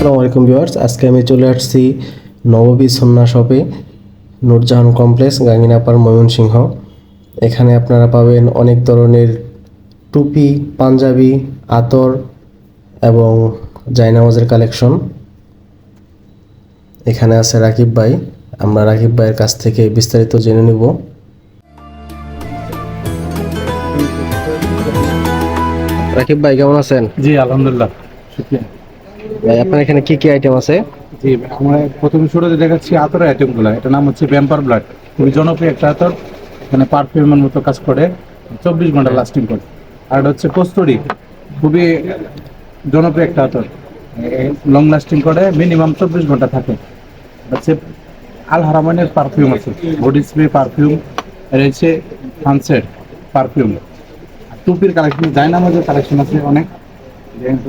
আসসালামু আলাইকুম ভিউয়ার্স, আজকে আমি চলে আসছি নববী সন্না শপে, নূরজাহান কমপ্লেক্স গাঙ্গিনাপার ময়মনসিংহ। এখানে আপনারা পাবেন অনেক ধরনের টুপি, পাঞ্জাবি, আতর এবং জায়নামাজের কালেকশন। এখানে আছে রাকিব ভাই, আমরা রাকিব ভাইয়ের কাছ থেকে বিস্তারিত জেনে নিব। রাকিব ভাই, কেমন আছেন? জি, আলহামদুলিল্লাহ, শুক্রিয়া। আপনার এখানে কি কি আইটেম আছে? জি, আমরা প্রথমে শুরুতে দেখাচ্ছি আতরের আইটেমগুলো এটার নাম হচ্ছে ব্যাম্পার ব্লাড খুবই জনপ্রিয় একটা আতর এখানে পারফিউমের মতো কাজ করে। চব্বিশ ঘণ্টা লাস্টিং করে। আর এটা হচ্ছে কস্তুরি খুবই জনপ্রিয় একটা আতর। লং লাস্টিং করে মিনিমাম চব্বিশ ঘণ্টা থাকে। এটা হচ্ছে আল হারামানের পারফিউম আছে। বডি স্প্রে পারফিউম এটা হচ্ছে হানসেট পারফিউম টুপির কালেকশন জায়নামাজের কালেকশন আছে অনেক।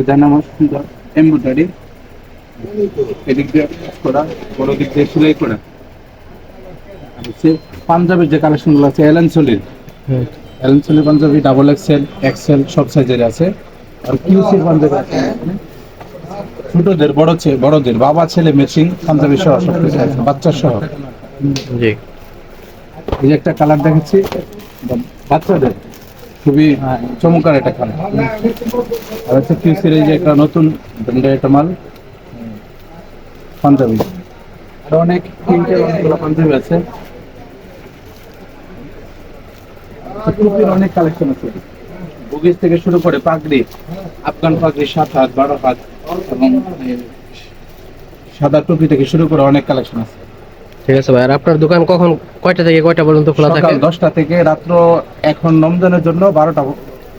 জায়নামাজ সুন্দর। এমব্রয়ডারি এদিক দিয়ে করা বড় দিক দিয়ে সেলাই করা। পাঞ্জাবের যে কালেকশনগুলো আছে এলেন সলির এলেন সলির পাঞ্জাবি ডাবল এক্সেল এক্সেল সব সাইজের আছে। আর কিউসির পাঞ্জাবি আছে। ছোটদের বড় ছে বড়দের বাবা ছেলে ম্যাচিং পাঞ্জাবি সহ সব কিছু আছে বাচ্চা সহ। জি। এই একটা কালার দেখাচ্ছি বাচ্চাদের। খুবই চমৎকার একটা কালার আর হচ্ছে কিউসির এই যে একটা নতুন ব্র্যান্ডের একটা মাল, পাঞ্জাবি। আর অনেক তিনটে অনেকগুলো পাঞ্জাবি আছে। অনেক কালেকশন আছে। বুগিজ থেকে শুরু করে পাগড়ি, আফগান পাগড়ি, সাত হাত, বারো হাত, এবং সাদা টুপি থেকে শুরু করে অনেক কালেকশন আছে। ঠিক আছে ভাই আর আপনার দোকান কখন কয়টা থেকে কয়টা পর্যন্ত খোলা থাকে? সকাল দশটা থেকে রাত্র এখন রমজানের জন্য বারোটা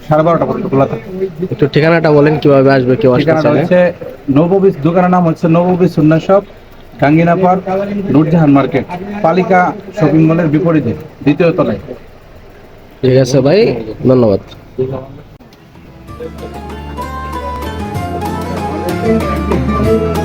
সাড়ে বারোটা পর্যন্ত খোলা থাকে। একটু ঠিকানাটা বলেন কীভাবে আসবে কেউ ঠিকানাটা হচ্ছে নববিস দোকানের নাম হচ্ছে নববিস সুন্না shop Gangina park Nurjahan market পালিকা শপিং মলের বিপরীতে দ্বিতীয় তলায়। ঠিক আছে ভাই ধন্যবাদ। Thank you.